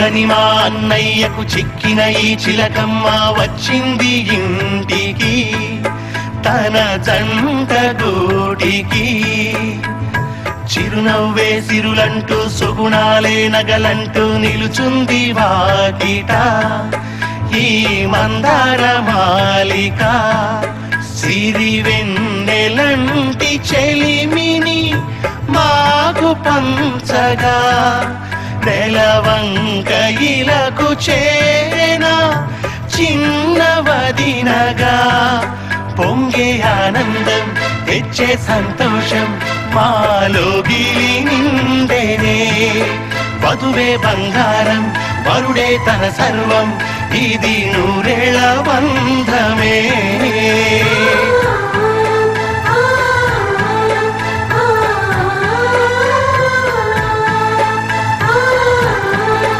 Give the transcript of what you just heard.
చిక్కని మా అన్నయ్యకు చిక్కిన ఈ చిలకమ్మ వచ్చింది ఇంటికి. తన జంట గూటికి. చిరునవ్వే సిరులంటూ సుగుణాలే నగలంటూ నిలుచుంది వాకిట. ఈ మందార మాలిక సిరి వెన్నెలంటి చెలిమిని మాకు పంచగా. నెలవంక ఇలకు చేన చిన్నవదినగా పొంగే ఆనందం తెచ్చే సంతోషం మాలో గిలి నిండేనే. వధువే బంగారం వరుడే తన సర్వం ఇది నూరేళ బంధమే.